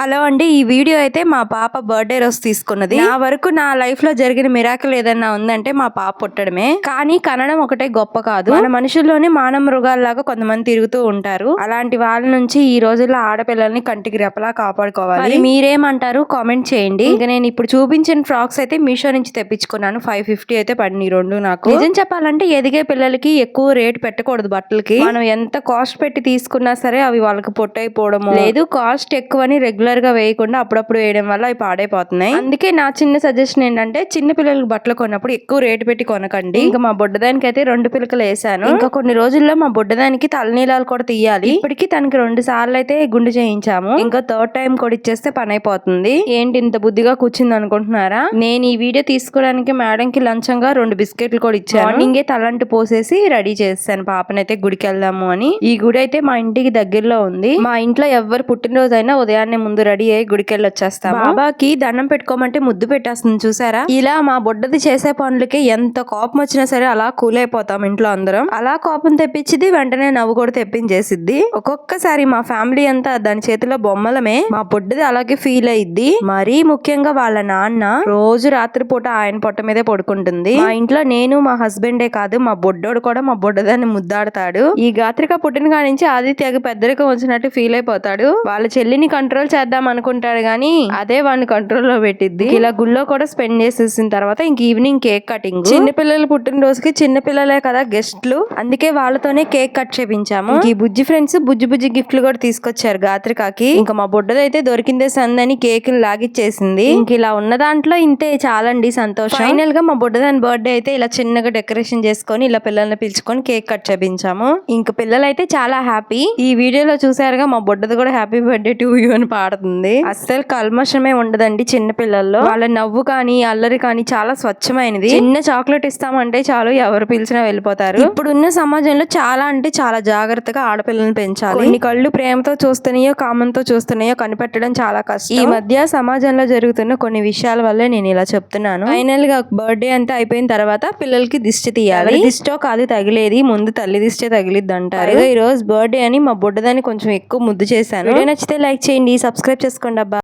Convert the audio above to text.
Hello అండి ఈ video అయితే మా పాప బర్త్డే రోజు తీసుకున్నది. నా వరకు నా లైఫ్లో జరిగిన మిరాకిల్ ఏదన్నా ఉందంటే మా పాప పుట్టడమే. కానీ కనడం ఒకటే గొప్ప కాదు. మన మనుషుల్లోనే మానవ మృగాల్లాగా కొంతమంది తిరుగుతూ ఉంటారు. అలాంటి వాళ్ళ నుంచి ఈ రోజుల్లో ఆడపిల్లల్ని కంటికి రెపలా కాపాడుకోవాలి. మరి మీరేమంటారు? కామెంట్ చేయండి. ఇంకా నేను ఇప్పుడు చూపించిన ఫ్రాక్స్ అయితే మీషో నుంచి తెప్పించుకున్నాను. ఫైవ్ ఫిఫ్టీ అయితే పడినాయి రెండు నాకు. నిజం చెప్పాలంటే ఎదిగే పిల్లలకి ఎక్కువ రేట్ పెట్టకూడదు బట్టలకి. మనం ఎంత కాస్ట్ పెట్టి తీసుకున్నా సరే అవి వాళ్ళకి పొట్టైపోవడము లేదు కాస్ట్ ఎక్కువని రెగ్యులర్ గా వేయకుండా అప్పుడప్పుడు వేయడం వల్ల అవి పాడైపోతున్నాయి. అందుకే నా చిన్న సజెషన్ ఏంటంటే చిన్న పిల్లలకి బట్టలు కొన్నప్పుడు ఎక్కువ రేటు పెట్టి కొనకండి. ఇంకా మా బుడ్డదానికి అయితే రెండు పిలకలు వేసాను. ఇంకా కొన్ని రోజుల్లో మా బుడ్డదానికి తలనీలాలు కూడా తీయాలి. ఇప్పటికి తనకి రెండు సార్లు అయితే గుండు చేయించాము. ఇంకా థర్డ్ టైం కూడా ఇచ్చేస్తే పని అయిపోతుంది. ఏంటి ఇంత బుద్ధిగా కూర్చుంది అనుకుంటున్నారా? నేను ఈ వీడియో తీసుకోవడానికి మేడం కి లంచంగా రెండు బిస్కెట్లు కూడా ఇచ్చాను. మార్నింగే తలంటు పోసేసి రెడీ చేస్తాను పాపనైతే గుడికి వెళ్దాము అని. ఈ గుడి అయితే మా ఇంటికి దగ్గరలో ఉంది. మా ఇంట్లో ఎవరు పుట్టినరోజు అయినా ఉదయాన్నే ముందు రెడీ అయ్యి గుడికెళ్ళి వచ్చేస్తాం బాబాకి దండం పెట్టుకోమంటే ముద్దు పెట్టేస్తుంది చూసారా? ఇలా మా బుడ్డది చేసే పనులకి ఎంత కోపం వచ్చినా సరే అలా కూల్ అయిపోతాం ఇంట్లో అందరం. అలా కోపం తెప్పించింది వెంటనే నవ్వు కూడా తెప్పించేసిద్ది. ఒక్కొక్కసారి మా ఫ్యామిలీ అంతా దాని చేతిలో బొమ్మలమే మా బుడ్డది అలాగే ఫీల్ అయ్యిద్ది మరీ ముఖ్యంగా వాళ్ళ నాన్న రోజు రాత్రిపూట ఆయన పొట్ట మీదే పడుకుంటుంది. మా ఇంట్లో నేను మా హస్బెండే కాదు మా బుడ్డోడు కూడా మా బుడ్డదాన్ని ముద్దాడతాడు. ఈ గాత్రిక పుట్టిన కాడి నుంచి ఆదిత్యకి పెద్దరికం వచ్చినట్టు ఫీల్ అయిపోతాడు. వాళ్ళ చెల్లిని కంట్రోల్ చేద్దాం అనుకుంటాడు కానీ అదే వాడిని కంట్రోల్లో పెట్టిద్ది. ఇలా గుళ్ళో కూడా స్పెండ్ చేసేసిన తర్వాత ఇంక ఈవినింగ్ కేక్ కటింగ్ చిన్నపిల్లలు పుట్టినరోజుకి చిన్నపిల్లలే కదా గెస్ట్లు అందుకే వాళ్ళతోనే కేక్ కట్ చేపించాము. ఈ బుజ్జి ఫ్రెండ్స్ బుజ్జి బుజ్జి గిఫ్ట్లు కూడా తీసుకొచ్చారు గాత్రికాకి. ఇంకా మా బుడ్డదైతే దొరికిందే సందని కేక్ లాగిచ్చేసింది. ఇంక ఇలా ఉన్న దాంట్లో ఇంతే చాలండి సంతోషం. ఫైనల్గా మా బుడ్డదాని బర్త్డే అయితే ఇలా చిన్నగా డెకరేషన్ చేసుకొని ఇలా పిల్లల్ని పిలుచుకొని కేక్ కట్ చేపించాము. ఇంక పిల్లలైతే చాలా హ్యాపీ ఈ వీడియోలో చూసారుగా మా బుడ్డది కూడా హ్యాపీ బర్త్డే టు యూ అని పాడుతుంది అస్సలు కల్మషమే ఉండదండి చిన్న పిల్లల్లో వాళ్ళ నవ్వు కానీ అల్లరి కానీ చాలా స్వచ్ఛమైనది. చిన్న చాక్లెట్ ఇస్తామంటే చాలు ఎవరు పిలిచినా వెళ్ళిపోతారు. ఇప్పుడున్న సమాజంలో చాలా అంటే చాలా జాగ్రత్తగా ఆడపిల్లల్ని పెంచాలి. కొన్ని కళ్ళు ప్రేమతో చూస్తున్నాయో కామంతో చూస్తున్నాయో కనిపెట్టడం చాలా కష్టం. ఈ మధ్య సమాజంలో జరుగుతున్న కొన్ని విషయాల వల్లే నేను ఇలా చెప్తున్నాను. ఫైనల్గా బర్త్డే అంతా అయిపోయిన తర్వాత పిల్లలకి దిష్టి తీయాలి. దిష్టో కాదు తగిలేది. ముందు తల్లి దిష్టే తగిలిద్ది అంటారు ఈ రోజు బర్త్డే అని మా బుడ్డదాన్ని కొంచెం ఎక్కువ ముద్దు చేశాను. నచ్చితే లైక్ చేయండి సబ్స్క్రైబ్ చేసుకోండి అబ్బా.